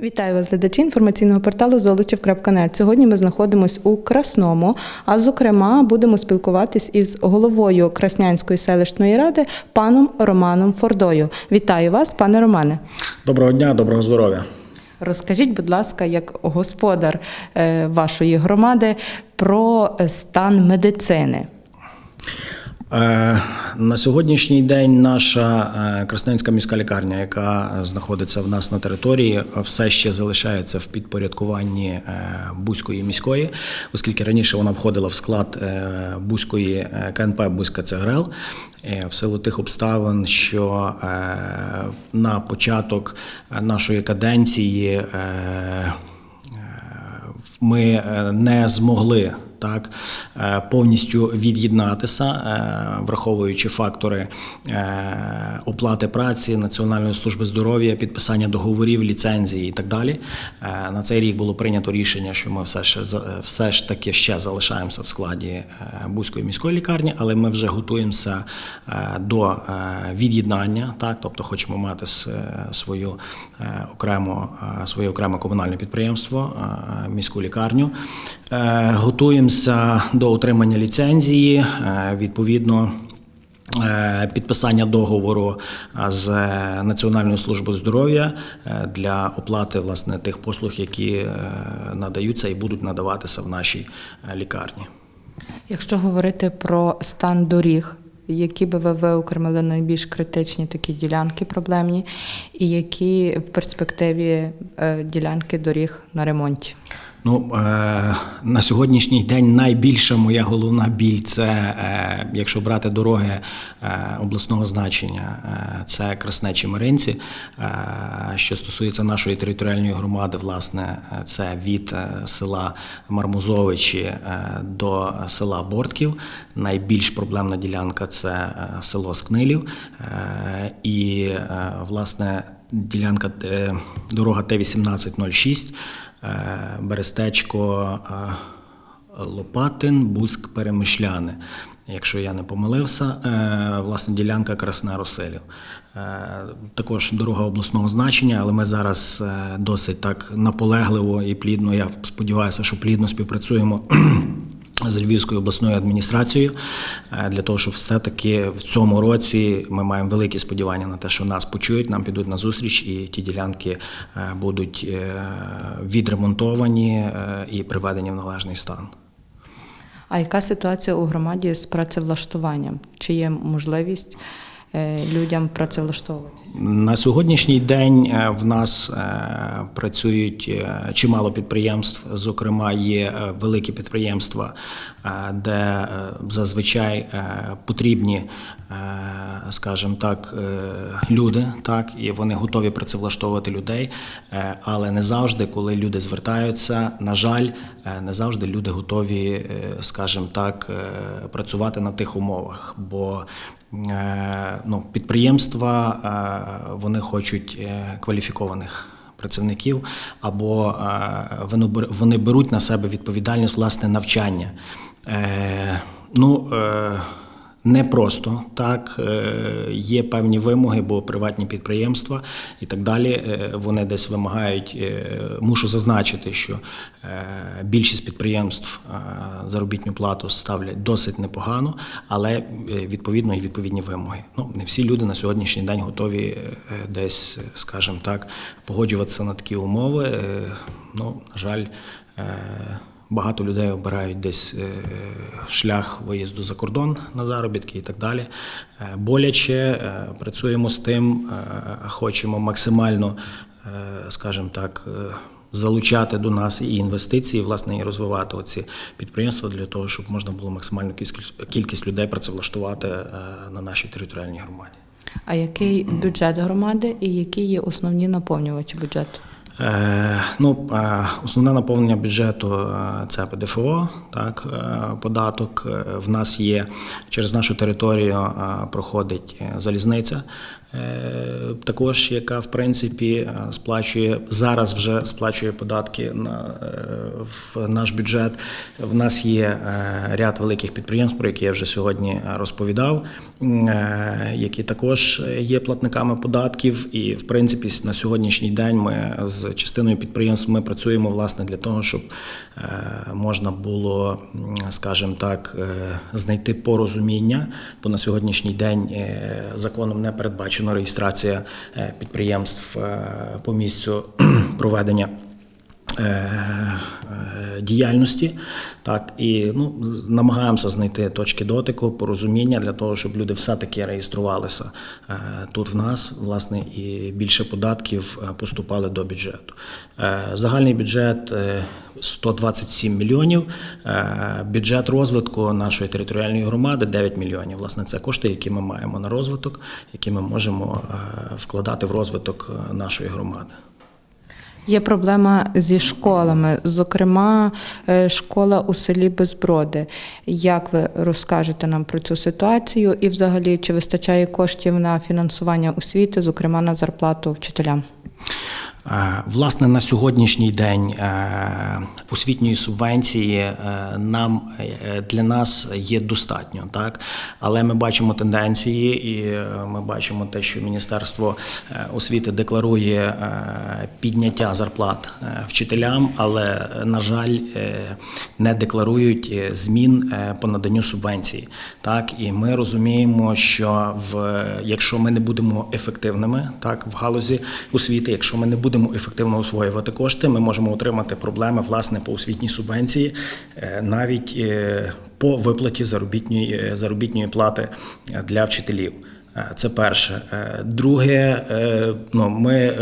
Вітаю вас, глядачі інформаційного порталу Золочів.нет. Сьогодні ми знаходимося у Красному, а зокрема будемо спілкуватись із головою Краснянської селищної ради паном Романом Фордою. Вітаю вас, пане Романе. Доброго дня, доброго здоров'я. Розкажіть, будь ласка, як господар е, вашої громади про стан медицини. Е, На сьогоднішній день наша е, Красненська міська лікарня, яка знаходиться в нас на території, все ще залишається в підпорядкуванні е, Бузької міської, оскільки раніше вона входила в склад Бузької КНП Бузька ЦГРЛ. В силу тих обставин, що на початок нашої каденції ми не змогли так е, повністю від'єднатися, е, враховуючи фактори е, оплати праці Національної служби здоров'я, підписання договорів, ліцензії і так далі. На цей рік було прийнято рішення, що ми все ж все ж таки ще залишаємося в складі Бузької міської лікарні, але ми вже готуємося до від'єднання, так тобто хочемо мати свою окремо своє окреме комунальне підприємство, міську лікарню. Е, Готуємося до отримання ліцензії. е, Відповідно. е, Підписання договору е, з Національною службою здоров'я для оплати власне тих послуг, які надаються і будуть надаватися в нашій лікарні. Якщо говорити про стан доріг, які би ви виокремили найбільш критичні такі ділянки проблемні, і які в перспективі ділянки доріг на ремонті? Ну е, на сьогоднішній день найбільша моя головна біль це, е, якщо брати дороги е, обласного значення, це Красне Чемеринці. Е, що стосується нашої територіальної громади, власне, це від села Мармузовичі до села Бортків. Найбільш проблемна ділянка це село Скнилів. І власне ділянка дорога Т-1806. Е, Берестечко е, Лопатин, Буск, Перемишляни. Якщо я не помилився, е, власне ділянка Красна Роселів. Також дорога обласного значення, але ми зараз досить так наполегливо і плідно. Я сподіваюся, що плідно співпрацюємо. З Львівською обласною адміністрацією е, для того, щоб все-таки в цьому році ми маємо великі сподівання на те, що нас почують, нам підуть на зустріч, і ті ділянки е, будуть е, відремонтовані і приведені в належний стан. А яка ситуація у громаді з працевлаштуванням? Чи є можливість людям працевлаштовуватися? На сьогоднішній день е, в нас е, працюють е, чимало підприємств. Зокрема, є великі підприємства, де зазвичай потрібні, скажімо так, люди, так і вони готові працевлаштовувати людей. Але не завжди, коли люди звертаються, на жаль, не завжди люди готові, скажімо так, працювати на тих умовах. Бо ну, підприємства вони хочуть е, кваліфікованих працівників, або е, вони беруть на себе відповідальність власне навчання. Е, Ну, е, не просто так, е, є певні вимоги, бо приватні підприємства і так далі. е, Вони десь вимагають. е, Мушу зазначити, що більшість підприємств заробітну плату ставлять досить непогано, але відповідно і відповідні вимоги. Ну не всі люди на сьогоднішній день готові десь, скажімо так, погоджуватися на такі умови. Ну, на жаль. Багато людей обирають десь е, шлях виїзду за кордон на заробітки і так далі. Е, Боляче е, працюємо з тим, хочемо максимально, скажімо так, залучати до нас і інвестиції, власне, і розвивати оці підприємства для того, щоб можна було максимальну кількість, людей працевлаштувати на нашій територіальній громаді. А який бюджет громади і які є основні наповнювачі бюджету? Е, ну, е, основне наповнення бюджету е, це ПДФО, так, податок. В нас є через нашу територію проходить залізниця. Е, також яка в принципі е, сплачує зараз вже сплачує податки на е, в наш бюджет. В нас є ряд великих підприємств, про які я вже сьогодні розповідав, які також є платниками податків. І в принципі на сьогоднішній день ми з частиною підприємств ми працюємо власне для того, щоб можна було, скажімо так, знайти порозуміння, бо на сьогоднішній день законом не передбачено реєстрація е, підприємств е, по місцю проведення. Е, е, Діяльності, так і ну намагаємося знайти точки дотику, порозуміння для того, щоб люди все-таки реєструвалися е, тут в нас, власне, і більше податків поступали до бюджету. Загальний бюджет е, 127 мільйонів. Бюджет розвитку нашої територіальної громади 9 мільйонів. Власне, це кошти, які ми маємо на розвиток, які ми можемо вкладати в розвиток нашої громади. Є проблема зі школами, зокрема, е, школа у селі Безброди. Як ви розкажете нам про цю ситуацію і, взагалі, чи вистачає коштів на фінансування освіти, зокрема на зарплату вчителям? Е, Власне, на сьогоднішній день е, освітньої субвенції е, нам для нас є достатньо, так але ми бачимо тенденції, і ми бачимо те, що Міністерство освіти декларує підняття зарплат вчителям, але на жаль не декларують змін по наданню субвенції. Так і ми розуміємо, що в якщо ми не будемо ефективними, так в галузі освіти, якщо ми не будемо ефективно освоювати кошти, ми можемо отримати проблеми власне по освітній субвенції, е, навіть е, по виплаті заробітної е, заробітної плати для вчителів. Це перше. Друге, ну ми.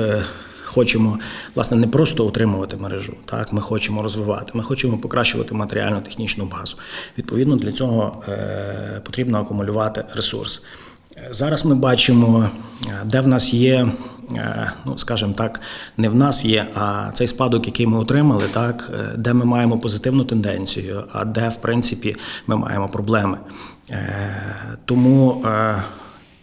Хочемо власне не просто утримувати мережу, так ми хочемо розвивати. Ми хочемо покращувати матеріально-технічну базу. Відповідно, для цього потрібно акумулювати ресурс. Зараз ми бачимо, де в нас є, ну скажімо так, не в нас є, а цей спадок, який ми отримали, так е, де ми маємо позитивну тенденцію, а де в принципі ми маємо проблеми. Е, Тому. е,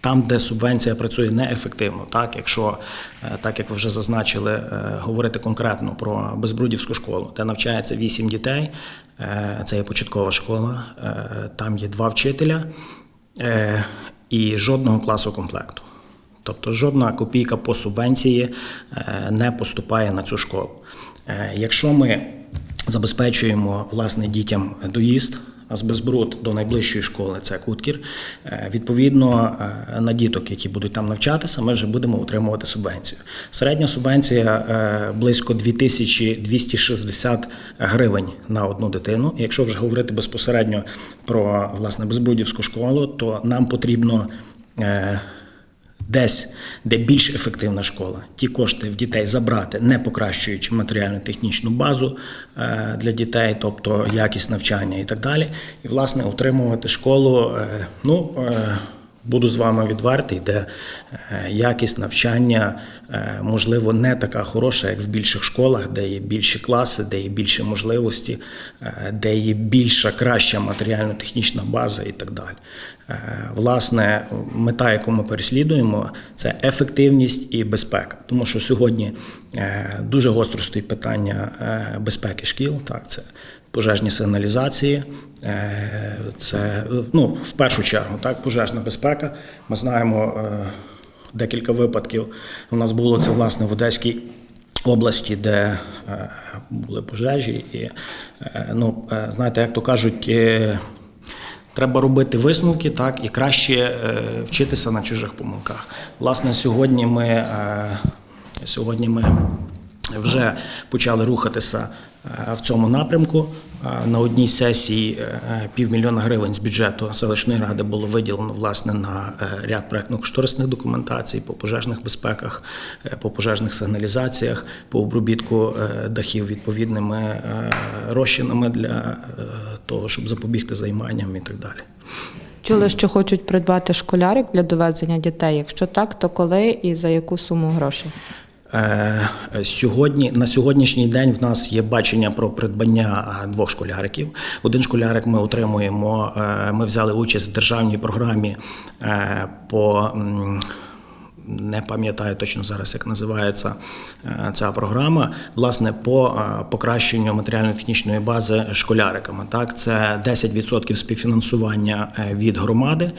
там, де субвенція працює неефективно, так якщо е, так як ви вже зазначили, е, говорити конкретно про Безбрудівську школу, де навчається вісім дітей, е, це є початкова школа, е, там є два вчителя е, і жодного класу комплекту. Тобто жодна копійка по субвенції е, не поступає на цю школу. Е, Якщо ми забезпечуємо власне дітям доїзд з Безбруд до найближчої школи, це Куткір, е, відповідно на діток, які будуть там навчатися, ми вже будемо отримувати субвенцію. Середня субвенція близько 2260 гривень на одну дитину. Якщо вже говорити безпосередньо про власне Безбрудівську школу, то нам потрібно. Десь, де більш ефективна школа, ті кошти в дітей забрати, не покращуючи матеріально-технічну базу е, для дітей, тобто якість навчання і так далі. І, власне, утримувати школу. е, Ну, е, буду з вами відвертий, де е, якість навчання, е, можливо, не така хороша, як в більших школах, де є більші класи, де є більше можливості, е, де є більша, краща матеріально-технічна база і так далі. Власне, мета, яку ми переслідуємо, це ефективність і безпека. Тому що сьогодні дуже гостро стоїть питання безпеки шкіл. Так, це пожежні сигналізації, е, це ну, в першу чергу так, пожежна безпека. Ми знаємо е, декілька випадків. У нас було це власне в Одеській області, де е, були пожежі, і е, ну, е, знаєте, як то кажуть. е, Треба робити висновки, так і краще е, вчитися на чужих помилках. Власне, сьогодні ми, е, сьогодні ми вже почали рухатися е, в цьому напрямку. Е, На одній сесії е, півмільйона гривень з бюджету селищної ради було виділено власне на ряд проектно-кошторисних документацій по пожежних безпеках, по пожежних сигналізаціях, по обробітку дахів відповідними розчинами для того, щоб запобігти займанням і так далі. Чули, що хочуть придбати школярик для довезення дітей. Якщо так, то коли і за яку суму грошей? Е, Сьогодні на сьогоднішній день в нас є бачення про придбання е, двох школяриків. Один школярик ми отримуємо. е, Ми взяли участь в державній програмі по не пам'ятаю точно зараз, як називається е, ця програма, власне, по е, покращенню матеріально-технічної бази школяриками. Так, це 10% співфінансування е, від громади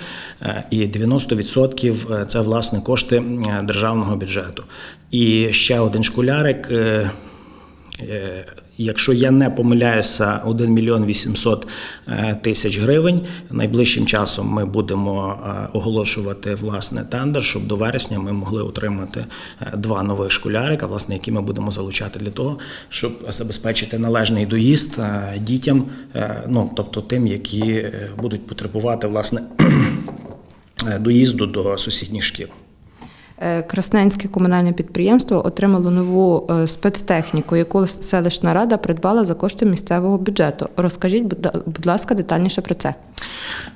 і 90% це власне кошти державного бюджету. І ще один школярик. Якщо я не помиляюся, 1 мільйон 800 е, тисяч гривень. Найближчим часом ми будемо е, оголошувати власне тендер, щоб до вересня ми могли отримати е, два нових школярика, власне, які ми будемо залучати для того, щоб забезпечити належний доїзд дітям, ну тобто тим, які будуть потребувати власне доїзду до сусідніх шкіл. Е, Красненське комунальне підприємство отримало нову е, спецтехніку, яку селищна рада придбала за кошти місцевого бюджету. Розкажіть, будь- ласка, детальніше про це.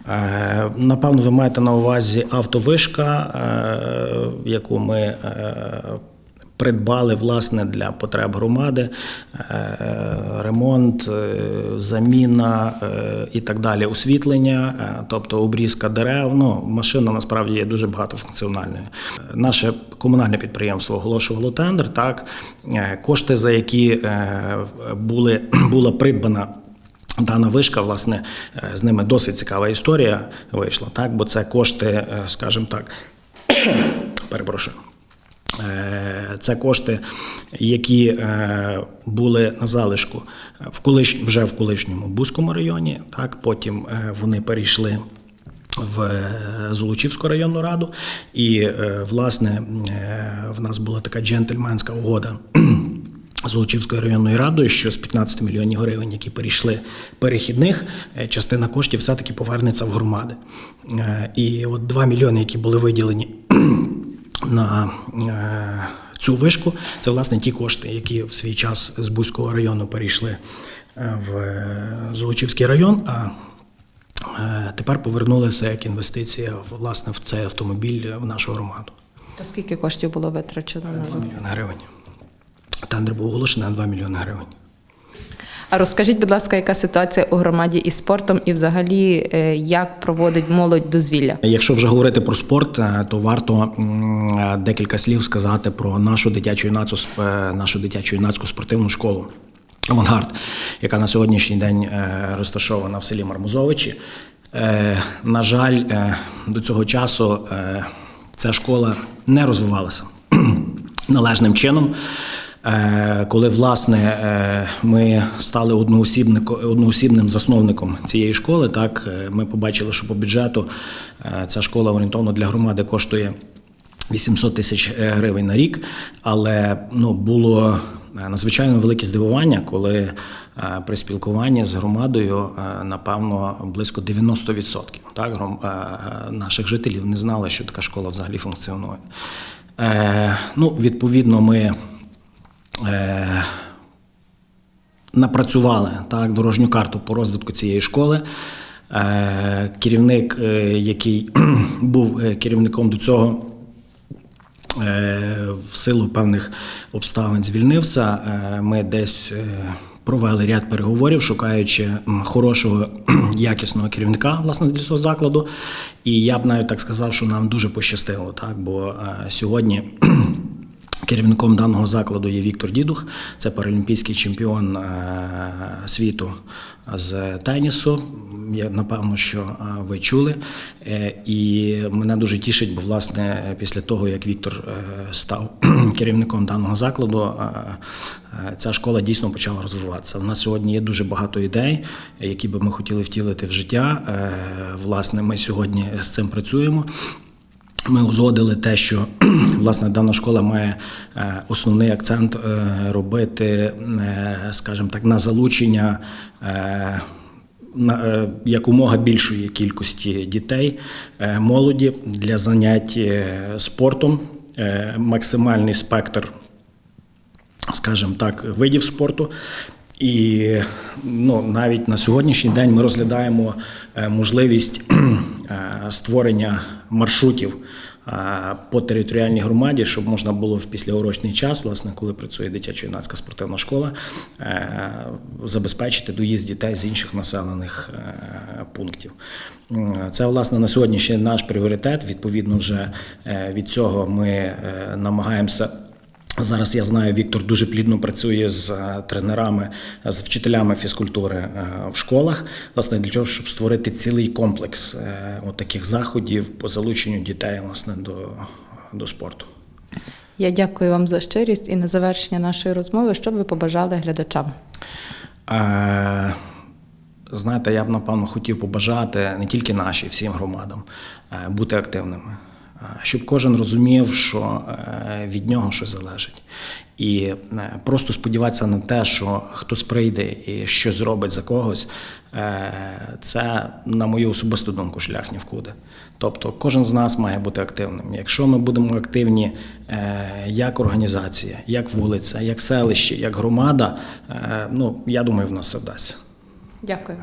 Е, Напевно, ви маєте на увазі автовишка, яку ми придбали власне для потреб громади, Е, ремонт, е, заміна е, і так далі, освітлення, тобто обрізка дерев. Ну, машина насправді є дуже багатофункціональною. Наше комунальне підприємство оголошувало тендер. Так, кошти, за які були, була придбана. Дана вишка, власне, з ними досить цікава історія вийшла, так? бо це кошти, скажімо так, перепрошую. Е, Це кошти, які е, були на залишку в колиш... вже в колишньому Бузькому районі. Так, потім е, вони перейшли в Золочівську районну раду, і власне в нас була така джентльменська угода. З Лучівською районною радою, що з 15 мільйонів гривень, які перейшли перехідних, частина коштів все-таки повернеться в громади. І от 2 мільйони, які були виділені на е, цю вишку, це власне ті кошти, які в свій час з Бузького району перейшли е, в е, Золочівський район. А тепер повернулися як інвестиція власне в цей автомобіль в нашу громаду. То скільки коштів було витрачено на 2 мільйони гривень. Тендер був оголошений на 2 мільйони гривень. А розкажіть, будь ласка, яка ситуація у громаді із спортом і взагалі е, як проводить молодь дозвілля? Якщо вже говорити про спорт, е, то варто е, декілька слів сказати про нашу дитячу юнацьку нашу дитячу юнацьку спортивну школу. Авангард, яка на сьогоднішній день розташована в селі Мармузовичі. На жаль, до цього часу ця школа не розвивалася належним чином. Е, Коли власне е, ми стали одноосібним засновником цієї школи, так е, ми побачили, що по бюджету ця школа орієнтовно для громади коштує 800 тисяч гривень на рік, але ну було надзвичайно велике здивування, коли при спілкуванні з громадою, напевно, близько 90% так, гром- наших жителів не знали, що така школа взагалі функціонує. Ну, відповідно, ми е, напрацювали так, дорожню карту по розвитку цієї школи. Е, Керівник, е, який був е, керівником до цього, е, в силу певних обставин звільнився. Е, Ми десь е, провели ряд переговорів, шукаючи хорошого якісного керівника власне для цього закладу. І я б навіть так сказав, що нам дуже пощастило, так бо е, сьогодні. Керівником даного закладу є Віктор Дідух, це паралімпійський чемпіон е, світу з тенісу. Я напевно, що е, ви чули. Е, І мене дуже тішить, бо власне після того, як Віктор став керівником даного закладу, ця школа дійсно почала розвиватися. У нас сьогодні є дуже багато ідей, які би ми хотіли втілити в життя. Власне, ми сьогодні з цим працюємо. Ми узгодили те, що власне дана школа має е, основний акцент е, робити, е, скажімо так, на залучення якомога більшої кількості дітей, молоді для занять спортом, максимальний спектр скажімо так, видів спорту. І ну, навіть на сьогоднішній день ми розглядаємо можливість створення маршрутів по територіальній громаді, щоб можна було в післяурочний час, власне, коли працює дитячо-юнацька спортивна школа, е, забезпечити доїзд дітей з інших населених е, пунктів. Це власне на сьогодні ще наш пріоритет. Відповідно, вже е, від цього ми намагаємося. Зараз я знаю, Віктор дуже плідно працює з е, тренерами, з вчителями фізкультури е, в школах, власне, для того, щоб створити цілий комплекс е, от таких заходів по залученню дітей власне, до, до спорту. Я дякую вам за щирість і на завершення нашої розмови, що б ви побажали глядачам. Е, Знаєте, я б напевно хотів побажати не тільки нашій, всім громадам е, бути активними, Е, щоб кожен розумів, що е, від нього щось залежить. І е, просто сподіватися на те, що хтось прийде і щось зробить за когось, е, це, на мою особисту думку, шлях ні вкуди. Тобто кожен з нас має бути активним. Якщо ми будемо активні як організація, як вулиця, як селище, як громада, ну я думаю, в нас все вдасться. Дякую.